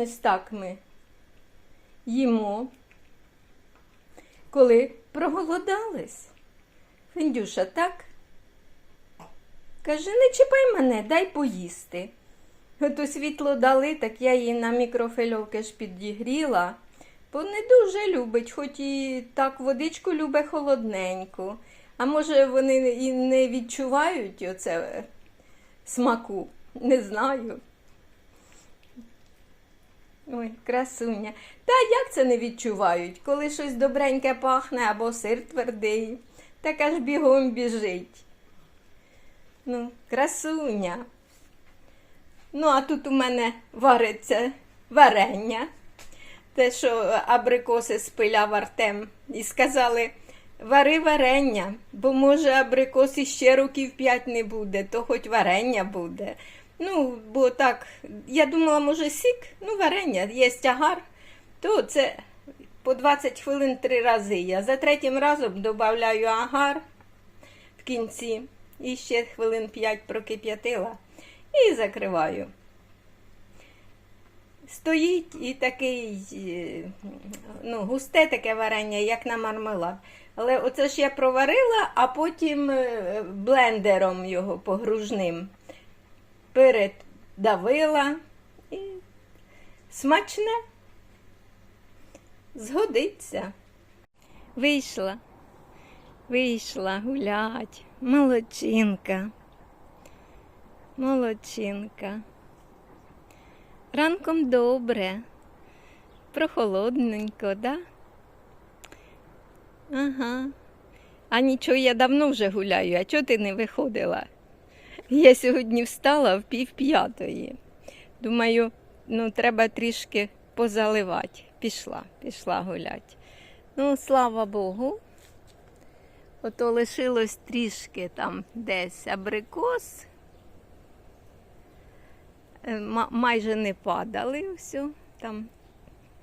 ось так ми їмо, коли проголодались. Фіндюша, так? Каже, не чіпай мене, дай поїсти. Ото світло дали, так я її на мікрофильовки ж підігріла, бо не дуже любить, хоч і так водичку любить холодненьку. А може вони і не відчувають оце смаку, не знаю. Ой, красуня. Та як це не відчувають, коли щось добреньке пахне або сир твердий, так аж бігом біжить. Ну, красуня. Ну, а тут у мене вариться варення. Те, що абрикоси спиляв Артем. І сказали, вари варення, бо може абрикос іще років п'ять не буде, то хоч варення буде. Ну, бо так, я думала, може, сік, ну, варення, є тягар, то це по 20 хвилин три рази. Я за третім разом додаю агар в кінці. І ще хвилин 5 прокип'ятила і закриваю. Стоїть і такий е, ну, густе таке варення, як на мармелад. Але оце ж я проварила, а потім е, блендером його погружним передавила і смачне. Згодиться. Вийшла. Вийшла гулять. Молодчинка. Молодчинка. Ранком добре. Прохолодненько, да? Ага. А нічого, я давно вже гуляю, а чого ти не виходила? Я сьогодні встала в пів п'ятої. Думаю, ну треба трішки позаливати. Пішла, пішла гуляти. Ну, слава Богу. Ото лишилось трішки там десь абрикос. Е, Майже не падали все там,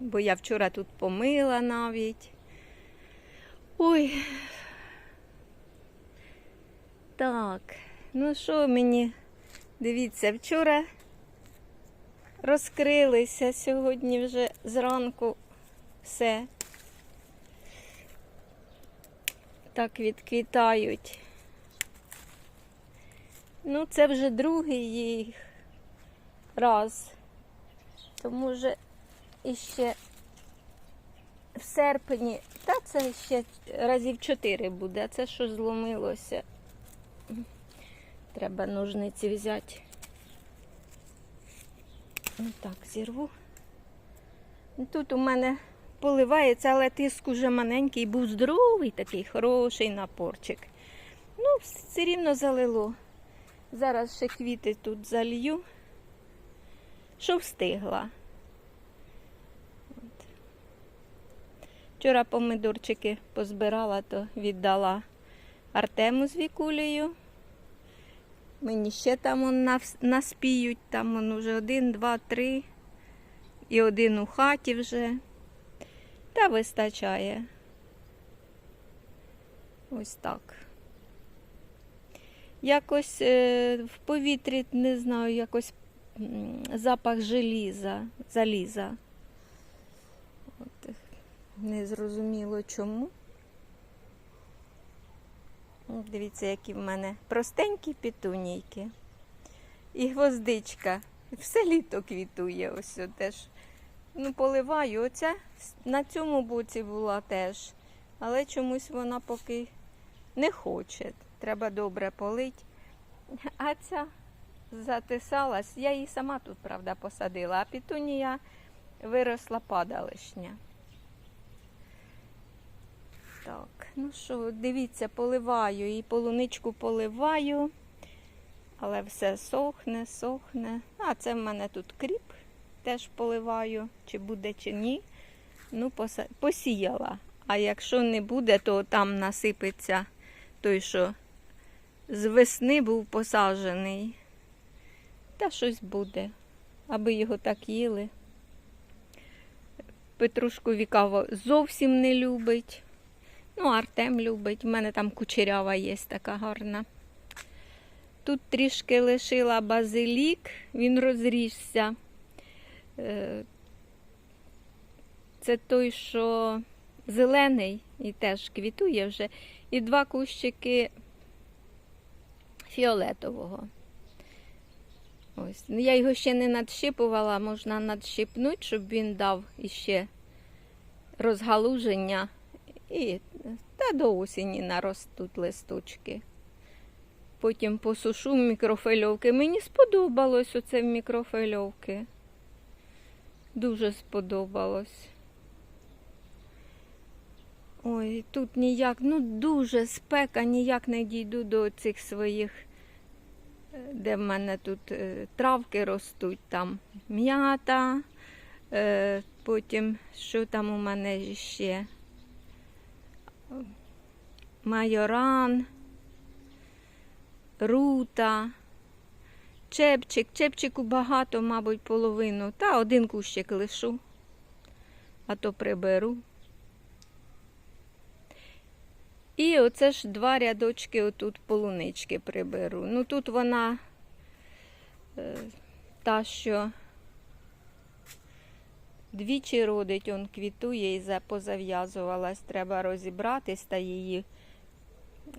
бо я вчора тут помила навіть. Ой. Так, ну що мені, дивіться, вчора розкрилися сьогодні вже зранку все. Так відквітають. Ну, це вже другий їх раз. Тому вже іще в серпні, та це ще разів чотири буде, а це що зломилося. Треба ножниці взяти. Так, зірву. Тут у мене поливається, але тиск уже маленький, був здоровий, такий хороший напорчик. Ну, все рівно залило. Зараз ще квіти тут залью, що встигла. От. Вчора помидорчики позбирала, то віддала Артему з Вікулею. Мені ще там он наспіють, там он уже один, два, три. І один у хаті вже. Та вистачає. Ось так. Якось е, в повітрі, не знаю, якось запах желіза, заліза. От, е, не зрозуміло чому. Дивіться, які в мене простенькі пітунійки. І гвоздичка. Все літо квітує ось теж. Ну, поливаю. Оця на цьому боці була теж. Але чомусь вона поки не хоче. Треба добре полить. А ця затисалась. Я її сама тут, правда, посадила, а пітунія виросла падалишня. Так, ну що, дивіться, поливаю і полуничку поливаю, але все сохне, сохне. А це в мене тут кріп, теж поливаю, чи буде, чи ні. Ну, посіяла. А якщо не буде, то там насипеться той, що з весни був посаджений. Та щось буде, аби його так їли. Петрушку Вікаво зовсім не любить. Ну, Артем любить. У мене там кучерява є така гарна. Тут трішки лишила базилік, він розрісся. Е, Це той, що зелений і теж квітує вже. І два кущики фіолетового. Ось. Ну, я його ще не надщипувала, можна надщипнути, щоб він дав іще розгалуження. І та до осені наростуть листочки. Потім посушу в мікрофильовки. Мені сподобалось оце в мікрофильовки. Дуже сподобалось. Ой, тут ніяк, ну дуже спека, ніяк не дійду до цих своїх, е, де в мене тут е, травки ростуть, там м'ята, е, потім що там у мене ще? Майоран, рута, чепчик. Чепчику багато, мабуть, половину. Та один кущик лишу, а то приберу. І оце ж два рядочки отут полунички приберу. Ну тут вона е, та, що двічі родить, он квітує і за- позав'язувалась. Треба розібратись та її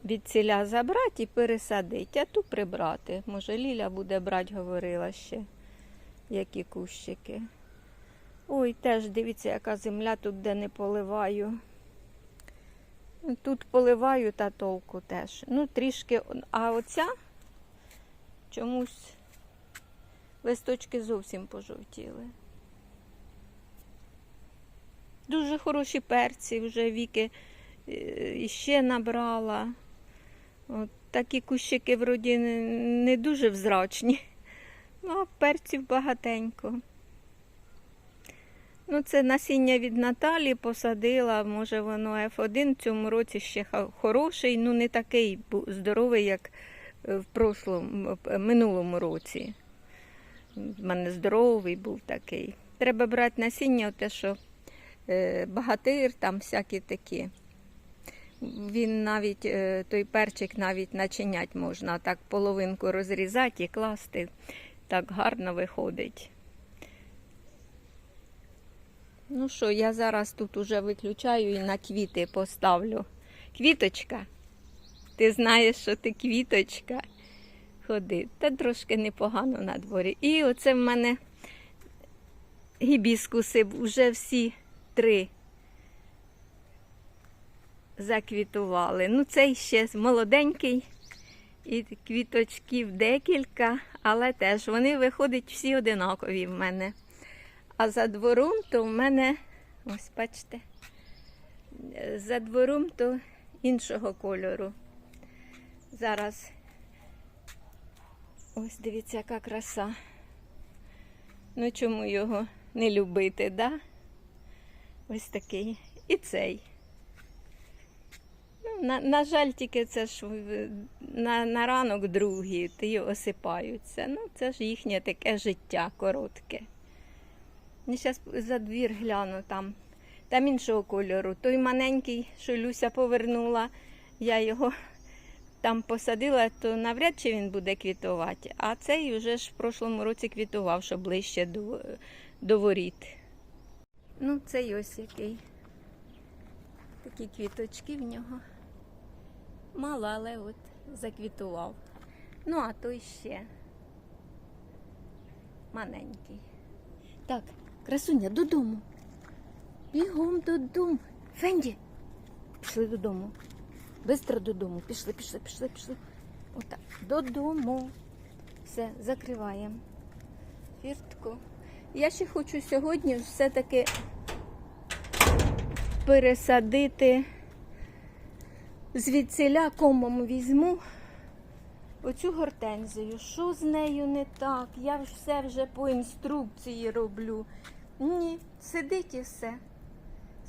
від ціля забрати і пересадити, а ту прибрати. Може, Ліля буде брати, говорила ще, які кущики. Ой, теж дивіться, яка земля тут, де не поливаю. Тут поливаю та толку теж. Ну, трішки. А оця чомусь листочки зовсім пожовтіли. Дуже хороші перці, вже віки е, іще набрала. От такі кущики вроді не, дуже взрачні. Ну, а перців багатенько. Ну, це насіння від Наталі посадила. Може, воно F1 в цьому році ще хороший, ну не такий здоровий, як е, в прошлому, минулому році. В мене здоровий був такий. Треба брати насіння, те, що багатир, там всякі такі. Він навіть, е, той перчик навіть начинять можна, так половинку розрізати і класти. Так гарно виходить. Ну що, я зараз тут уже виключаю і на квіти поставлю. Квіточка, ти знаєш, що ти квіточка. Ходи, та трошки непогано на дворі. І оце в мене гібіскуси вже всі три заквітували. Ну, цей ще молоденький, і квіточків декілька, але теж вони виходять всі одинакові в мене. А за двором то в мене, ось бачите, за двором то іншого кольору. Зараз ось дивіться, яка краса. Ну чому його не любити, да? Ось такий. І цей. Ну, на, на жаль, тільки це ж на, на ранок другі, ті осипаються. Ну, це ж їхнє таке життя коротке. Я зараз за двір гляну там. Там іншого кольору. Той маленький, що Люся повернула, я його там посадила, то навряд чи він буде квітувати. А цей вже ж в прошлому році квітував, що ближче до, до воріт. Ну, цей ось який. Такі квіточки в нього. Мало, але от заквітував. Ну, а той ще маленький. Так, красуня, додому. Бігом додому. Фенді. Пішли додому. Бистро додому. Пішли, пішли, пішли, пішли. Отак. Додому. Все, закриваємо. Фіртку. Я ще хочу сьогодні все-таки пересадити звідсіля комом візьму оцю гортензію. Що з нею не так? Я все вже по інструкції роблю. Ні, сидить і все.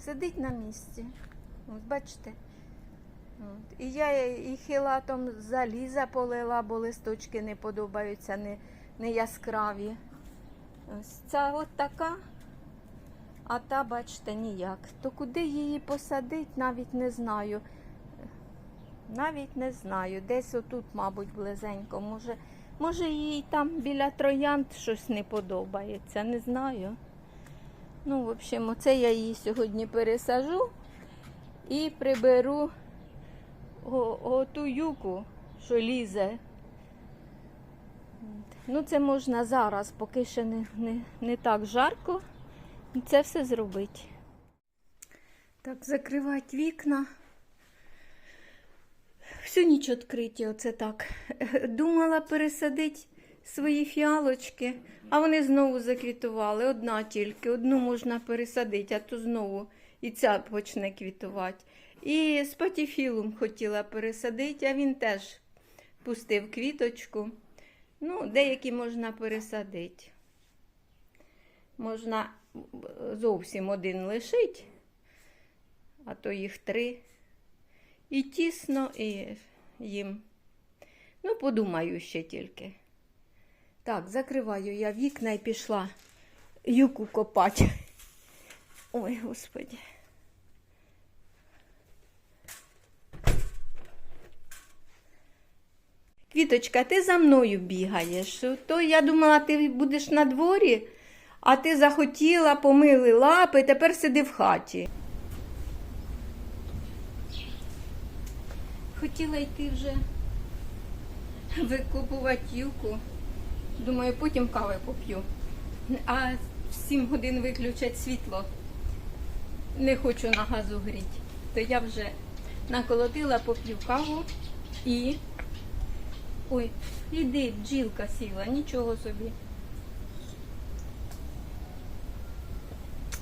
Сидить на місці. От, бачите? От. І я і хилатом заліза полила, бо листочки не подобаються, не, не яскраві. Ось ця от така, а та, бачите, ніяк. То куди її посадить, навіть не знаю. Навіть не знаю. Десь отут, мабуть, близенько. Може, може їй там біля троянд щось не подобається, не знаю. Ну, в общем, оце я її сьогодні пересажу і приберу о, о ту юку, що лізе. Ну, це можна зараз, поки ще не, не, не так жарко. Це все зробити. Так, закривати вікна. Всю ніч відкриті, оце так. Думала пересадити свої фіалочки, а вони знову заквітували. Одна тільки, одну можна пересадити, а то знову і ця почне квітувати. І спатіфілум хотіла пересадити, а він теж пустив квіточку. Ну, деякі можна пересадити. Можна зовсім один лишить, а то їх три. І тісно, і їм. Ну, подумаю ще тільки. Так, закриваю я вікна і пішла юку копати. Ой, господи. Квіточка, ти за мною бігаєш. То я думала, ти будеш на дворі, а ти захотіла, помили лапи, тепер сиди в хаті. Хотіла йти вже викупувати юку. Думаю, потім кави поп'ю. А в 7 годин виключать світло. Не хочу на газу гріти. То я вже наколотила, поп'ю каву і. Ой, іди, бджілка сіла, нічого собі.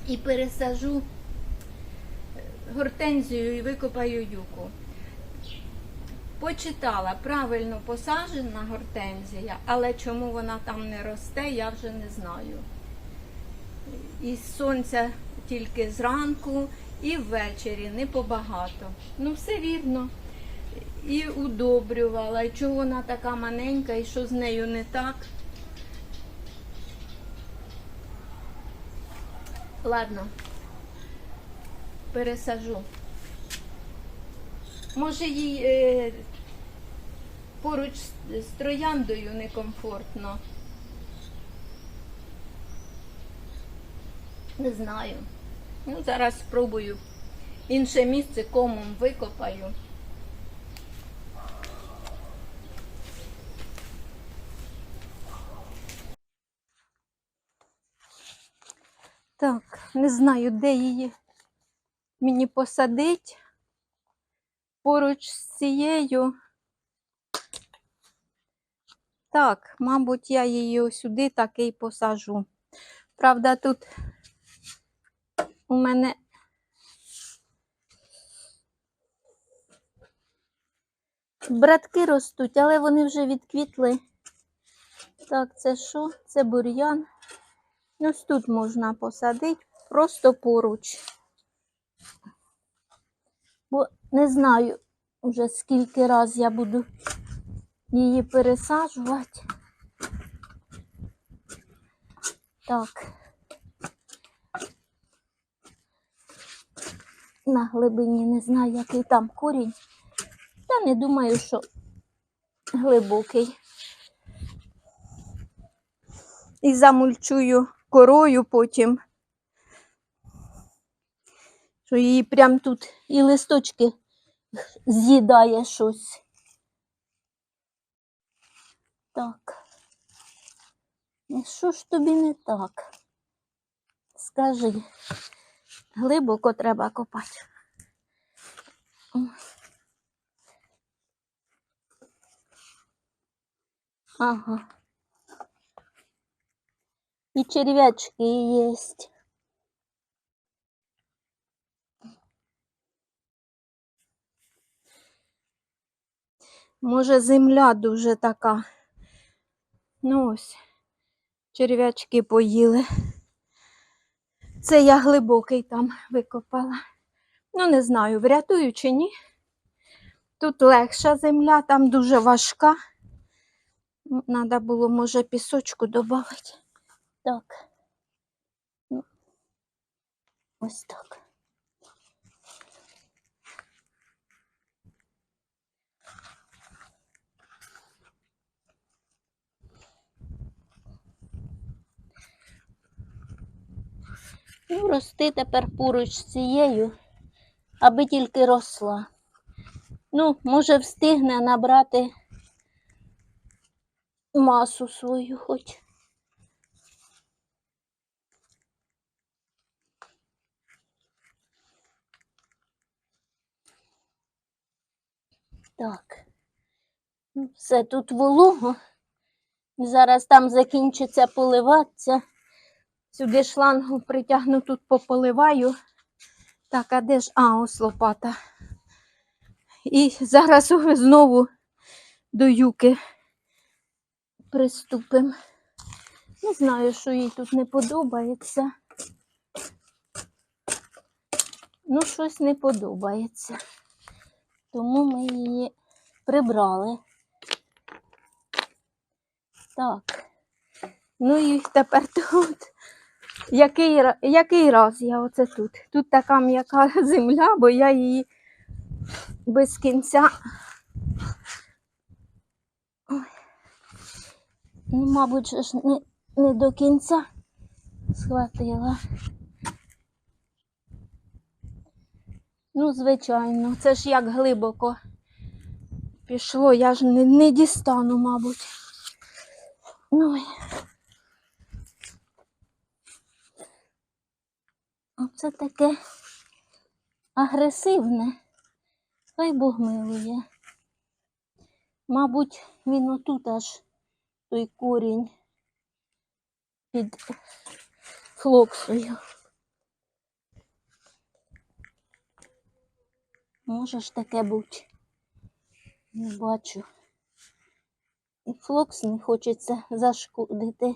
І пересажу гортензію і викопаю юку. Почитала правильно посаджена гортензія, але чому вона там не росте, я вже не знаю. І сонця тільки зранку і ввечері, не побагато. Ну, все вірно. І удобрювала, і чого вона така маленька, і що з нею не так. Ладно, пересажу. Може їй е, поруч з- трояндою некомфортно. Не знаю. Ну, зараз спробую інше місце комом викопаю. Так, не знаю, де її мені посадить поруч з цією. Так, мабуть, я її сюди таки й посажу. Правда, тут у мене братки ростуть, але вони вже відквітли. Так, це що? Це бур'ян. Ось тут можна посадити просто поруч. Бо не знаю вже скільки раз я буду її пересаджувати. Так. На глибині не знаю, який там корінь. Та не думаю, що глибокий. І замульчую корою потім. Що її прям тут і листочки з'їдає щось. Так. І що ж тобі не так? Скажи, глибоко треба копати. Ага. І червячки есть. Може, земля дуже така. Ну ось, черв'ячки поїли. Це я глибокий там викопала. Ну, не знаю, врятую чи ні. Тут легша земля, там дуже важка. Треба було, може, пісочку додати. Так. Ну, ось так. Ну, рости тепер поруч з цією, аби тільки росла. Ну, може, встигне набрати масу свою хоч. Так. Все тут волого. Зараз там закінчиться поливатися. Сюди шлангу притягну, тут пополиваю. Так, а де ж? А, ось лопата. І зараз знову до юки приступимо. Не знаю, що їй тут не подобається. Ну, щось не подобається. Тому ми її прибрали. Так. Ну і тепер тут. Який, який раз я оце тут? Тут така м'яка земля, бо я її без кінця. Ой. Ну, мабуть, ж не, не до кінця схватила. Ну, звичайно, це ж як глибоко пішло, я ж не, не дістану, мабуть. Ой. Оце таке агресивне. Хай Бог милує. Мабуть, він отут аж той корінь під флоксою. Може ж таке бути. Не бачу. І флокс не хочеться зашкодити.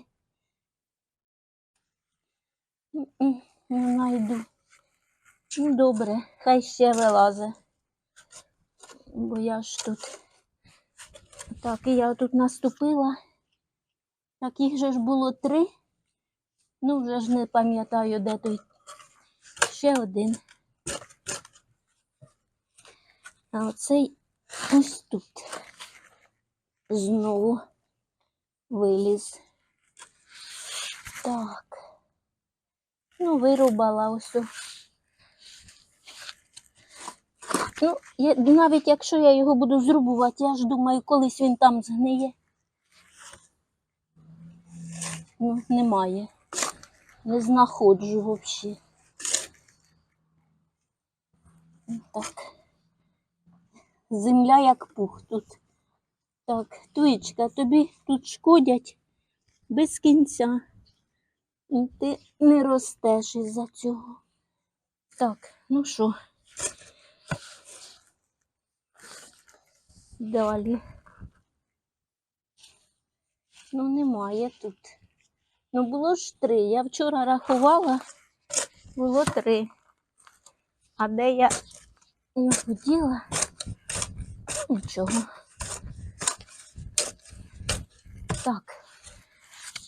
Не знайду. Ну, добре, хай ще вилазе. Бо я ж тут. Так, і я тут наступила. Так, їх же ж було три. Ну, вже ж не пам'ятаю, де той. Ще один. А оцей ось тут. Знову виліз. Так. Ну, вирубала ось. Ну, я, навіть якщо я його буду зрубувати, я ж думаю, колись він там згниє. Ну, немає. Не знаходжу взагалі. Так. Земля як пух тут. Так, Туєчка, тобі тут шкодять без кінця. Ти не ростеш із-за цього. Так, ну що? Далі. Ну, немає тут. Ну, було ж три. Я вчора рахувала, було три. А де я його діла? Нічого. Так.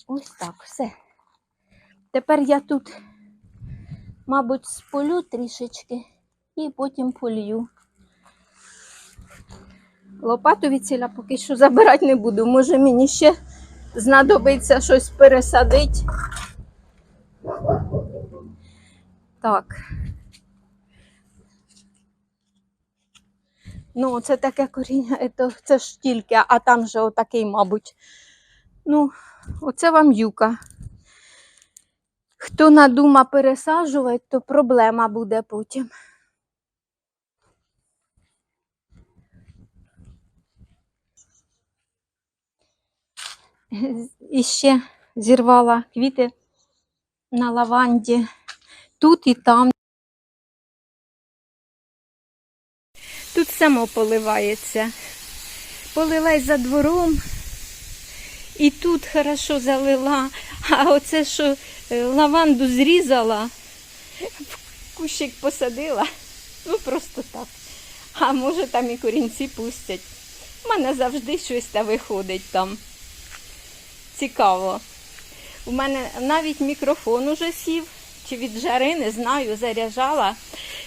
Ось так, все. Тепер я тут, мабуть, сполю трішечки і потім полью. Лопату від ціля поки що забирати не буду. Може мені ще знадобиться щось пересадити. Так. Ну, це таке коріння, це, ж тільки, а там же отакий, мабуть. Ну, оце вам юка. Хто надума пересаджувати, то проблема буде потім. І ще зірвала квіти на лаванді тут і там. Тут само поливається. Полила й за двором. І тут хорошо залила. А оце, що е, лаванду зрізала, в кущик посадила. Ну просто так. А може там і корінці пустять. У мене завжди щось та виходить там. Цікаво. У мене навіть мікрофон уже сів, чи від жари, не знаю, заряджала.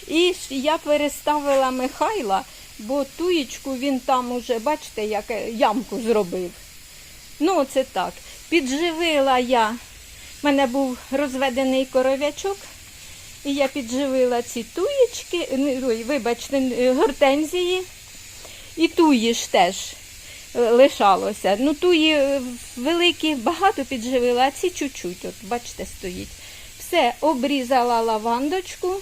І я переставила Михайла, бо туєчку він там уже, бачите, як е, ямку зробив. Ну, це так. Підживила я. У мене був розведений коров'ячок, І я підживила ці туєчки, ой, вибачте, е, гортензії. І туї ж теж е, лишалося. Ну, туї е, великі, багато підживила, а ці чуть-чуть, от бачите, стоїть. Все, обрізала лавандочку.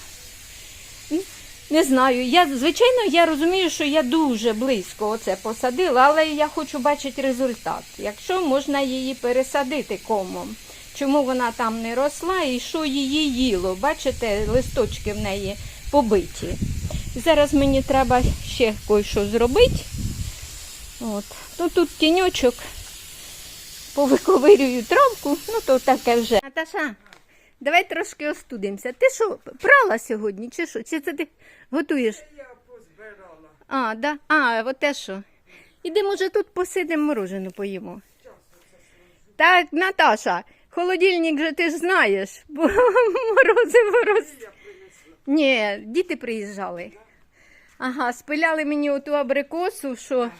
Не знаю, я, звичайно, я розумію, що я дуже близько оце посадила, але я хочу бачити результат. Якщо можна її пересадити комом. Чому вона там не росла і що її їло? Бачите, листочки в неї побиті. Зараз мені треба ще кое-що зробити. От. Ну тут тіньочок, повиковирюю травку, ну то таке вже. Наташа, давай трошки остудимося. Ти що, прала сьогодні, чи що? Чи це ти готуєш? Я позбирала. А, да? А, от те що. Іди, може, тут посидимо морожену поїмо. Так, Наташа, холодильник же ти ж знаєш, бо морозиво роз... Ні, діти приїжджали. Ага, спиляли мені оту абрикосу, що,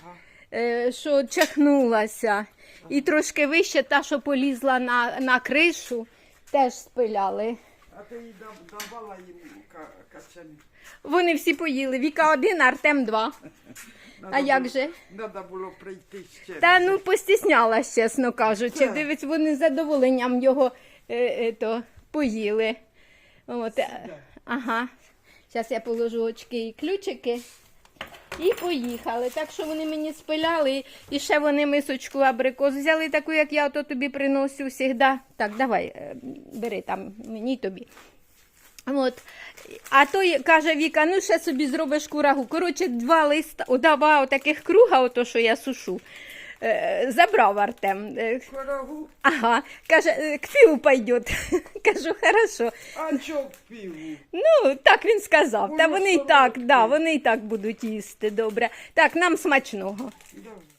е, що чахнулася. І трошки вище та, що полізла на, на кришу, теж спиляли. А ти їй давала їм ка- качані. Вони всі поїли. Віка один, Артем два. А як же? Треба було прийти ще. Та ну постіснялась, чесно кажучи. Так. Дивись, вони з задоволенням його е, е, то, поїли. От, е, ага. Зараз я положу очки і ключики. І поїхали. Так що вони мені спиляли, і ще вони мисочку абрикос взяли, таку, як я ото тобі приношу завжди. Так, давай, е, бери там мені тобі. От. А той каже Віка, ну ще собі зробиш курагу. Коротше, два листа, два таких круга, ото, що я сушу. Е, забрав Артем. Е, ага, каже, «Е, к пиву пойдет. Кажу, хорошо. а чо пиву? Ну, так він сказав. Та вони і так, да, вони і так будуть їсти добре. Так, нам смачного. Давай.